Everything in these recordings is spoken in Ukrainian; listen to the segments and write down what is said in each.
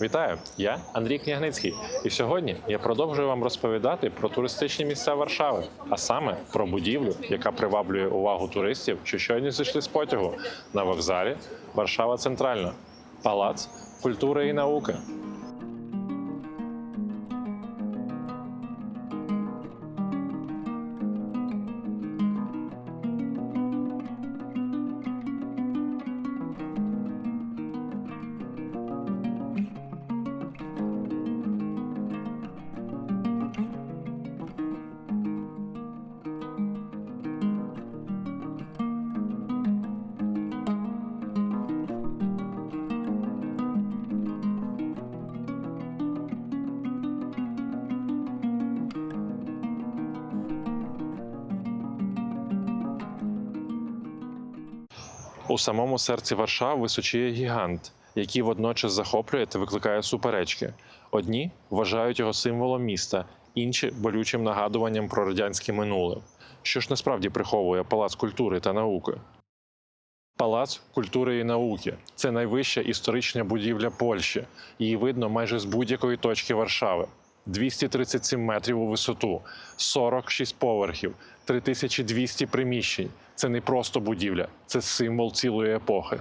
Вітаю, я Андрій Княгницький, і сьогодні я продовжую вам розповідати про туристичні місця Варшави, а саме про будівлю, яка приваблює увагу туристів, що щойно зійшли з потягу. На вокзалі Варшава Центральна, палац культури і науки. У самому серці Варшави височіє гігант, який водночас захоплює та викликає суперечки. Одні вважають його символом міста, інші болючим нагадуванням про радянське минуле. Що ж насправді приховує палац культури та науки? Палац культури і науки це найвища історична будівля Польщі. Її видно майже з будь-якої точки Варшави. 237 метрів у висоту, 46 поверхів, 3200 приміщень. Це не просто будівля, це символ цілої епохи.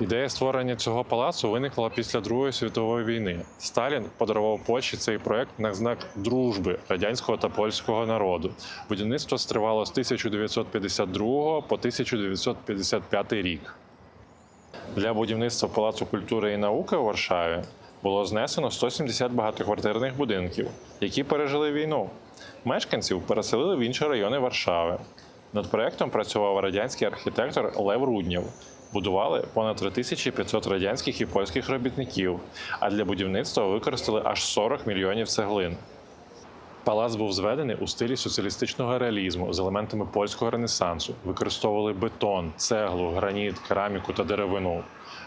Ідея створення цього палацу виникла після Другої світової війни. Сталін подарував Польщі цей проект на знак дружби радянського та польського народу. Будівництво стривало з 1952 по 1955 рік. Для будівництва Палацу культури і науки у Варшаві було знесено 170 багатоквартирних будинків, які пережили війну. Мешканців переселили в інші райони Варшави. Над проектом працював радянський архітектор Лев Руднєв. Будували понад 3500 радянських і польських робітників, а для будівництва використали аж 40 мільйонів цеглин. Палац був зведений у стилі соціалістичного реалізму з елементами польського ренесансу. Використовували бетон, цеглу, граніт, кераміку та деревину.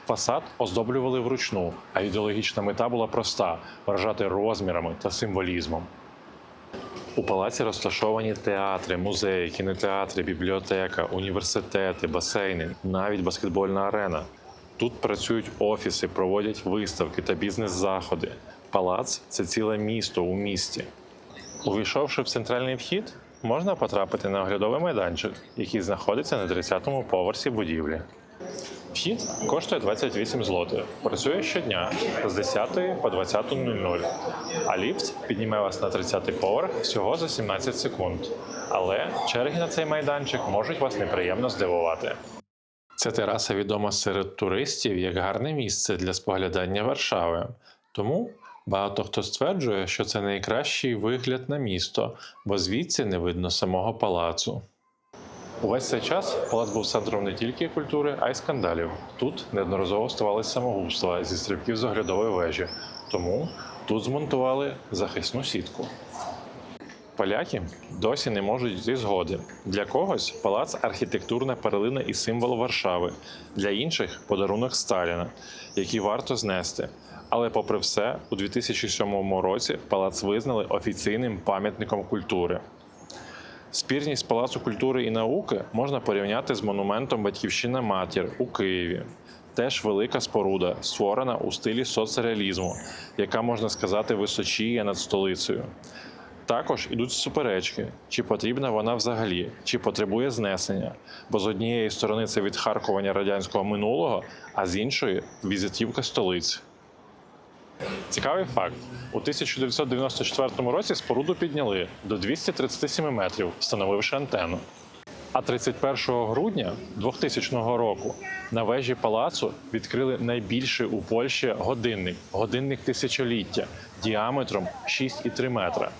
Фасад оздоблювали вручну, а ідеологічна мета була проста вражати розмірами та символізмом. У палаці розташовані театри, музеї, кінотеатри, бібліотека, університети, басейни, навіть баскетбольна арена. Тут працюють офіси, проводять виставки та бізнес-заходи. Палац це ціле місто у місті. Увійшовши в центральний вхід, можна потрапити на оглядовий майданчик, який знаходиться на 30-му поверсі будівлі. Вхід коштує 28 злотих. Працює щодня з 10 по 20.00. А ліфт підніме вас на 30-й поверх всього за 17 секунд. Але черги на цей майданчик можуть вас неприємно здивувати. Ця тераса відома серед туристів як гарне місце для споглядання Варшави. Тому багато хто стверджує, що це найкращий вигляд на місто, бо звідси не видно самого палацу. Увесь цей час палац був центром не тільки культури, а й скандалів. Тут неодноразово ставалися самогубства зі стрибків з оглядової вежі, тому тут змонтували захисну сітку. Поляки досі не можуть йти згоди. Для когось палац архітектурна перлина і символ Варшави, для інших подарунок Сталіна, який варто знести. Але, попри все, у 2007 році палац визнали офіційним пам'ятником культури. Спірність Палацу культури і науки можна порівняти з монументом Батьківщина Матір у Києві. Теж велика споруда, створена у стилі соцреалізму, яка, можна сказати, височіє над столицею. Також ідуть суперечки, чи потрібна вона взагалі, чи потребує знесення. Бо з однієї сторони це відхаркування радянського минулого, а з іншої візитівка столиці. Цікавий факт: у 1994 році споруду підняли до 237 метрів, встановивши антенну. А 31 грудня 2000 року на вежі палацу відкрили найбільший у Польщі годинник годинник тисячоліття діаметром 6,3 метра.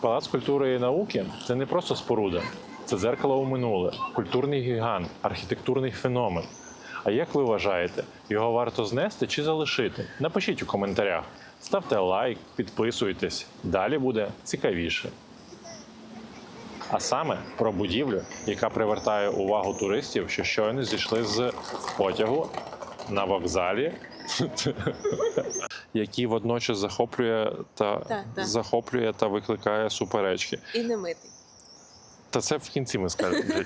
Палац культури і науки це не просто споруда, це дзеркало у минуле, культурний гігант, архітектурний феномен. А як ви вважаєте, його варто знести чи залишити? Напишіть у коментарях. Ставте лайк, підписуйтесь. Далі буде цікавіше. А саме про будівлю, яка привертає увагу туристів, що щойно зійшли з потягу на вокзалі, який водночас захоплює та, захоплює та викликає суперечки. І не митий. Та це в кінці ми скажемо.